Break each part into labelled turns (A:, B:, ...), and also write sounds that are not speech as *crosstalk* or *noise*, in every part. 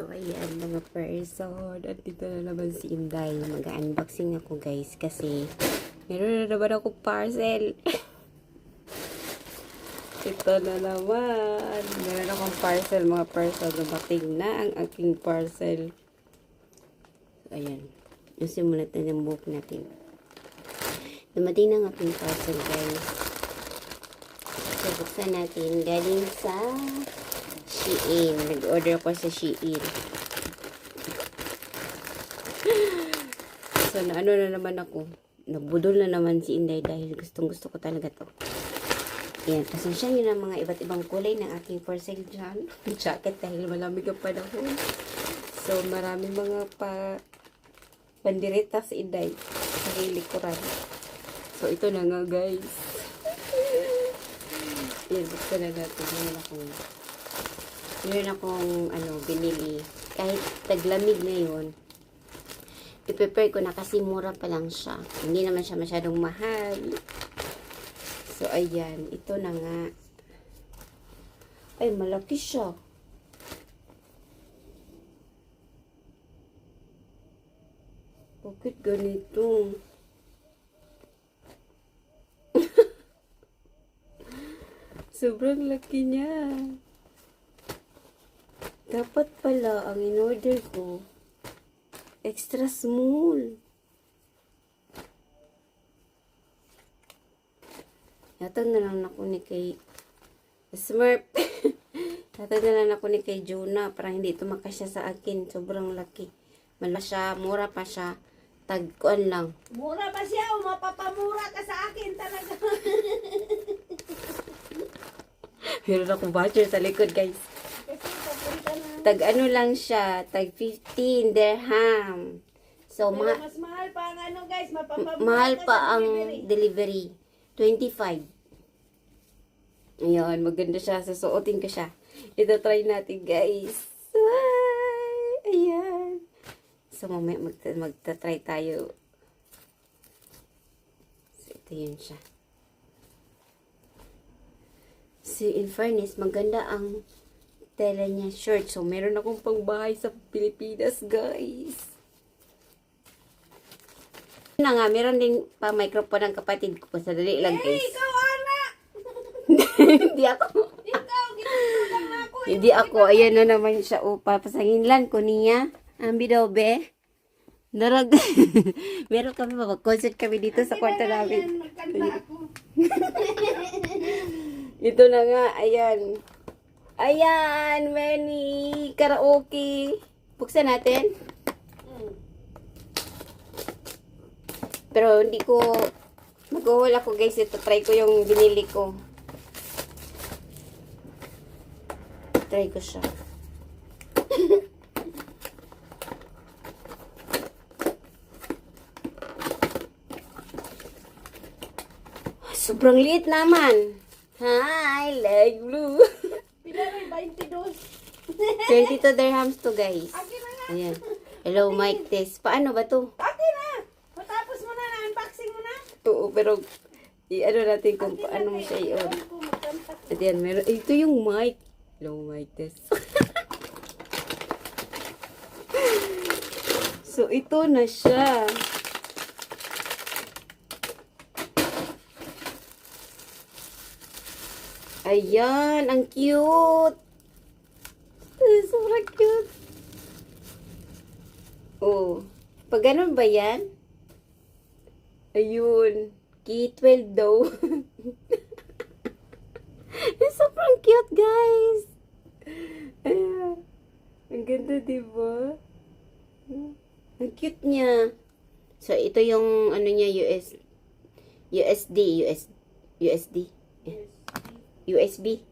A: So, ayan mga person. Andito na naman si Inday. Mag-unboxing ako guys kasi meron na naman ako parcel. *laughs* Ito na naman. Meron akong parcel mga person. Dumating na ang aking parcel. So, ayan. Yung simulat na ng book natin. Dumating na ang aking parcel guys. So, buksan natin. Galing sa Shein. Nag-order ako sa Shein. So, na ano na naman ako. Nabudol na naman si Inday dahil gustong gusto ko talaga to. Ayan, pasensya nyo na mga iba't ibang kulay ng aking for sale dyan. *laughs* Jacket dahil malamig ang panahon. So, marami mga pa pandirita si Inday sa likuran. So, ito na nga guys. *laughs* Yan, gusto na natin. Meron akong, meron akong, ano, binili. Kahit taglamig ngayon, i-prepare ko na kasi mura pa lang siya. Hindi naman siya masyadong mahal. So, ayan. Ito na nga. Ay, malaki siya. Bakit ganito? *laughs* Sobrang laki niya. Dapat pala ang in-order ko extra small. Yata na lang ako ni kay Smurf. *laughs* Yata na lang ako ni kay Jonah para hindi tumakas siya sa akin. Sobrang laki. Mala siya, mura pa siya. Tagkuan lang.
B: Mura pa siya o mapapamura ka sa akin talaga. *laughs*
A: Meron akong voucher sa likod, guys. Tag ano lang siya, tag 15 dirham. So, mga,
B: mas mahal pa ang ano guys,
A: mahal pa ang
B: delivery.
A: delivery. 25. Ayun, maganda siya. Susuotin ko siya. Ito try natin, guys. Ay, ayan. So, mamaya magta magta-try tayo. So, ito yun siya. So, in fairness, maganda ang tela niya short. So, meron akong pangbahay sa Pilipinas, guys. Yun na nga, meron din pa microphone ng kapatid ko. Sadali lang, guys.
B: ikaw anak! *laughs*
A: Hindi ako.
B: Ikaw, lang ako.
A: Hindi ako. Ayan na naman siya. O, papasangin ko niya. Ambi daw, be. Narag. *laughs* meron kami, mag-concert kami dito sa kwarto namin. *laughs* Ito na nga, ayan. Ayan, Manny. Karaoke. Buksan natin. Pero hindi ko, mag-haul ako guys. Ito, try ko yung binili ko. Try ko siya. *laughs* Sobrang liit naman. Hi, leg blue. *laughs*
B: Pinanoy 22.
A: 22 dirhams to guys.
B: Akin na nga.
A: Ayan. Hello, mic test. Paano ba to?
B: Akin na. Matapos mo na, na-unboxing mo na.
A: Oo, pero i-ano natin kung
B: Akin na,
A: paano mo siya i-on. At yan, meron. eh, Ito yung mic. Hello, mic test. *laughs* so, ito na siya. Ayan, ang cute. Sobrang cute. Oh, pag ganun ba yan? Ayun, K12 daw. *laughs* Sobrang cute, guys. Ayan. Ang ganda, di ba? Ang cute niya. So, ito yung, ano niya, US, USD, US, USD, USB.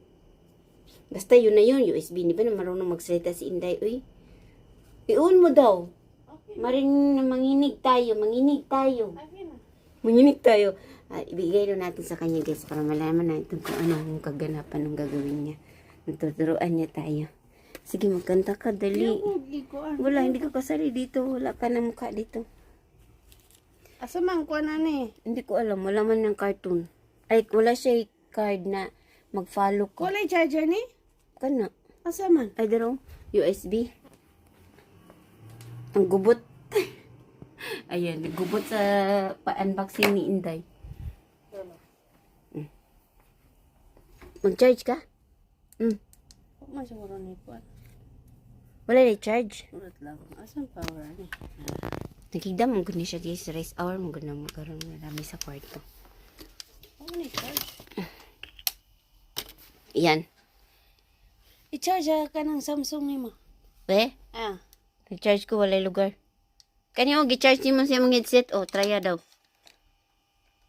A: Basta yun na yun, USB. Di ba na marunong magsalita si Inday? Uy, i-on mo daw.
B: Okay,
A: Maring manginig tayo, manginig tayo. Manginig tayo. Ah, ibigay na natin sa kanya guys para malaman natin kung ano ang kaganapan ng gagawin niya. Natuturuan niya tayo. Sige, magkanta ka, dali.
B: Ko ano.
A: Wala, hindi ka kasali dito. Wala ka na mukha dito.
B: Asa man ko na ni.
A: Hindi ko alam. Wala man ng cartoon. Ay, wala siya card na mag-follow ko.
B: Kulay charger ni?
A: Kana.
B: Asa man?
A: Ay, daro. USB. Ang gubot. *laughs* Ayan, gubot sa pa-unboxing ni Inday. Mm. Mag-charge ka? Mm.
B: Huwag siguro ni Puan.
A: Wala na charge.
B: Ulat lang. Asan power ni?
A: Nakigdam mo gani siya guys. Rice hour mo gana mo marami sa kwarto.
B: Huwag ni charge.
A: Yan.
B: I-charge ka ng Samsung ni mo.
A: We,
B: Ah.
A: nag-charge ko wala lugar. Kanya o, gi-charge ni mo siya mga headset. O, try daw.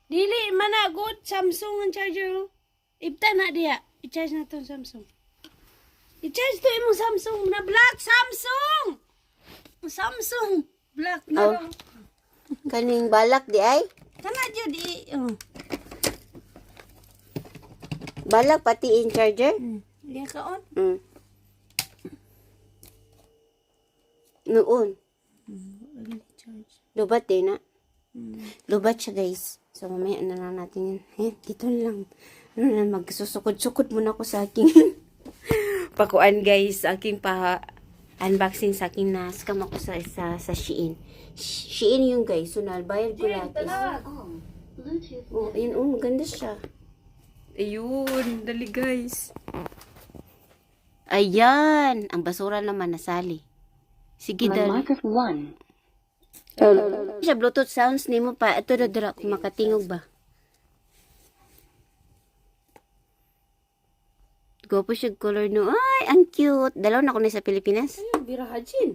B: Dili, mana good. Samsung ang charger mo. Ibta na diya. I-charge na itong Samsung. I-charge to imong Samsung na black. Samsung! Samsung! Black na
A: Oh. Kaning balak di ay?
B: Kana dyan di. Oh.
A: Balak pati in charger?
B: Hmm. Diya ka on.
A: Mm. Noon.
B: Charge.
A: Lubat din na.
B: Hmm.
A: Lubat siya guys. So mamaya na lang natin yun. Eh, dito lang. Ano na, magsusukod-sukod muna ako sa aking *laughs* pakuan guys. Aking pa unboxing sa aking na scam ako sa sa, sa Shein. Sh- Shein yung guys. So nalbayad ko lahat. is- Oh, ayun, oh, maganda siya. Ayun, dali guys. Ayan, ang basura naman nasali. Sige, dali.
C: one.
A: Siya Bluetooth sounds nimo pa. Ito na dira kung makatingog ba. Gopo siya color no. Ay, ang cute. Dalaw na ako na sa Pilipinas.
B: Ayun, birahajin.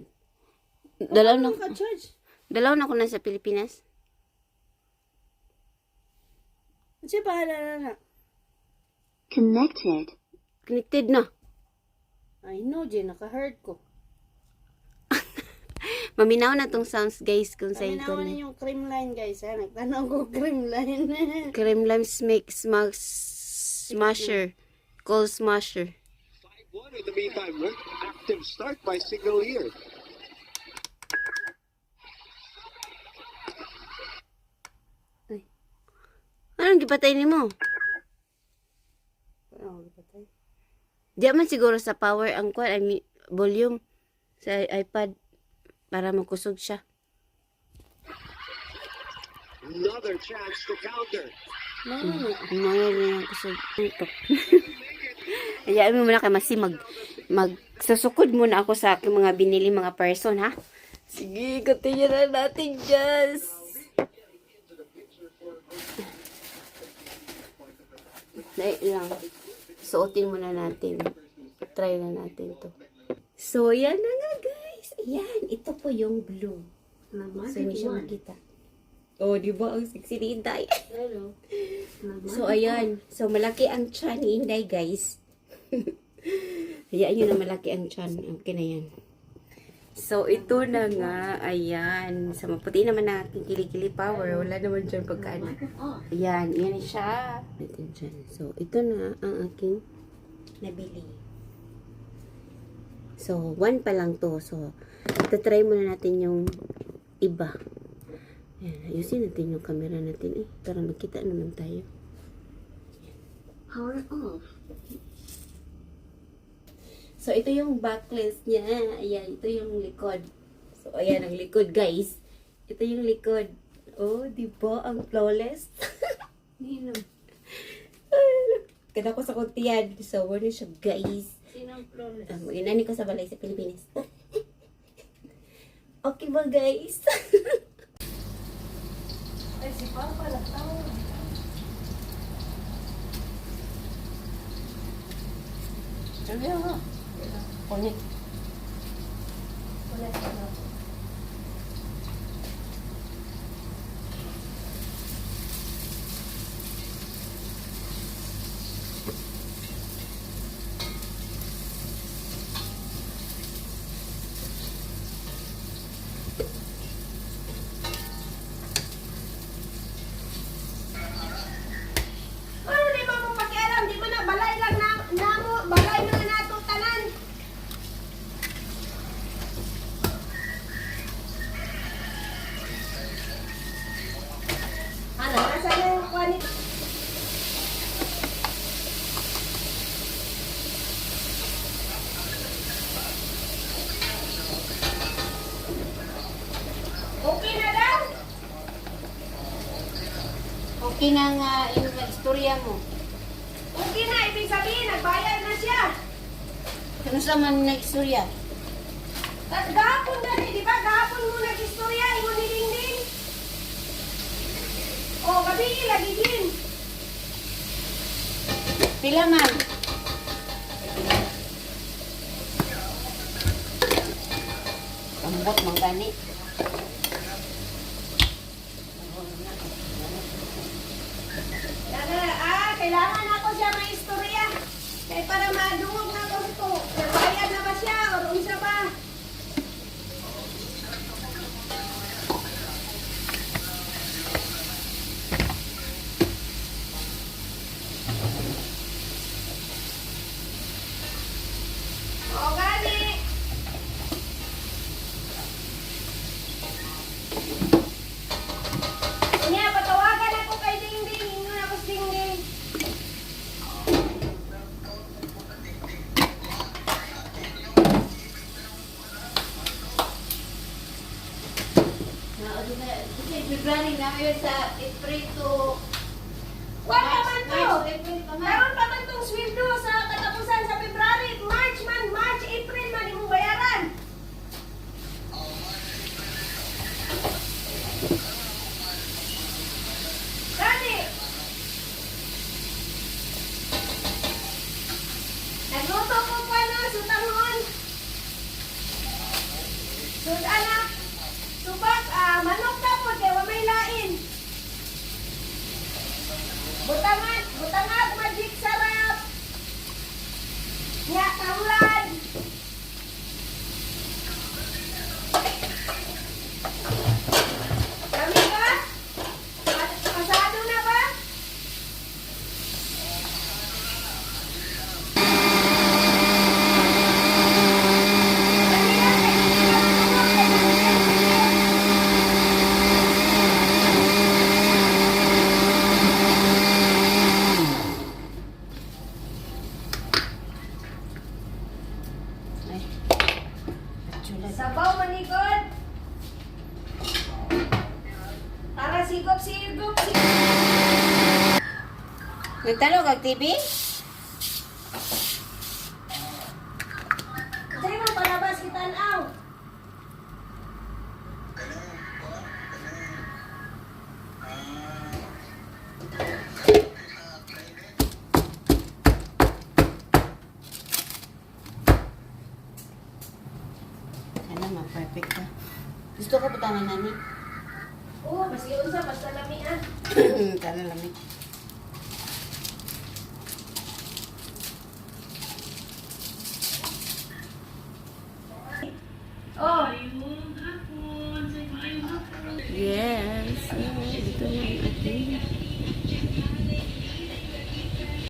A: Dalaw na,
B: Ka charge.
A: dalaw na ako na sa Pilipinas.
B: Kasi bahala na na.
C: Connected.
A: Connected na.
B: I know, Jen. Naka-heard ko. *laughs*
A: Maminaw na tong sounds guys kung sa ito
B: naman yung cream line, guys. Ha? Nagtanong ko cream line. *laughs*
A: Cream lime smake smug smasher. Cold smasher.
D: 5-1 in the meantime. Active start by Signal here.
A: Anong gipatay nimo?
B: Oh, patay.
A: Di man siguro sa power ang kwan, I mean, volume sa iPad para makusog siya.
D: Another chance to counter.
A: Mga rin ang kusog. Ito. *laughs* Hayaan mo muna kay Masi mag magsusukod muna ako sa aking mga binili mga person ha. Sige, continue na natin, Jess. Dahil lang. Suotin muna natin. Try na natin to. So, yan na nga, guys. Ayan, ito po yung blue. So, hindi siya makita. Oh, di ba? Ang sexy ni Inday.
B: Hello. *laughs*
A: So, ayan. So, malaki ang chan ni Inday, guys. *laughs* Hayaan nyo na malaki ang chan. Okay na yan. So, ito na nga. Ayan. Sa maputi naman na aking kilikili power. Wala naman dyan pagkaan. Ayan. Yan siya. Ito dyan. So, ito na ang aking nabili. So, one pa lang to. So, try muna natin yung iba. Ayan. Ayusin natin yung camera natin eh. Para magkita naman tayo.
C: Power off.
A: So, ito yung backlist niya. Ayan, ito yung likod. So, ayan ang likod, guys. Ito yung likod. Oh, di ba? Ang flawless. *laughs*
B: Nino.
A: Kada ko sa kuntiyan. So, ano siya, guys.
B: Sinang flawless?
A: Um, inani ko sa balay sa Pilipinas. *laughs* okay ba, guys? *laughs*
B: Ay, si Papa tao. Sabi nga.
A: Kunin.
B: Wala siya na. Ano di ba mo pakialam? Di ba na balay lang na, namo, balay na nga nato tanan. Okay na daw?
A: Okay nga nga yung istorya mo.
B: Okay na, ibig sabihin, nagbayad na siya.
A: Ano sa man na istorya?
B: At gahapon na di ba? Gahapon mo nag-istorya, imo ni Dingding. O, gabi lagi din.
A: Pila man? Ambot man gani.
B: Kaya, ah, kailangan ako siya may istorya. Kaya para madungog na ko ito. Nagbayad na ba siya o unsa ba? O, gani. Kanya, patawagan ako kay Dingding. Ingon ako sa Dingding.
A: Na ano na kasi February na ngayon sa April to
B: Wala man to.
A: March, April pa man.
B: Meron pa man tong sweldo sa katapusan sa February, March man, March, April man imong bayaran. Gani. Nagluto ko pa na sutangon. Sud anak. Subak, ah, manok na po, kaya wa may lain. Butangan, butangan, magic sarap. Nya, kaulan. Kami ba? Pa- Pasado na ba? Kami na, kami na,
A: Ay. Chula.
B: Sabaw manikod. Para sigop-sigop. sigop.
A: Nagtalo kag TV?
B: Dali mo palabas kita aw.
A: Sana ma-perfect ka. Gusto ko butangan nani.
B: Oh, mas yun sa basta lamian. *clears throat*
A: Sana lamig.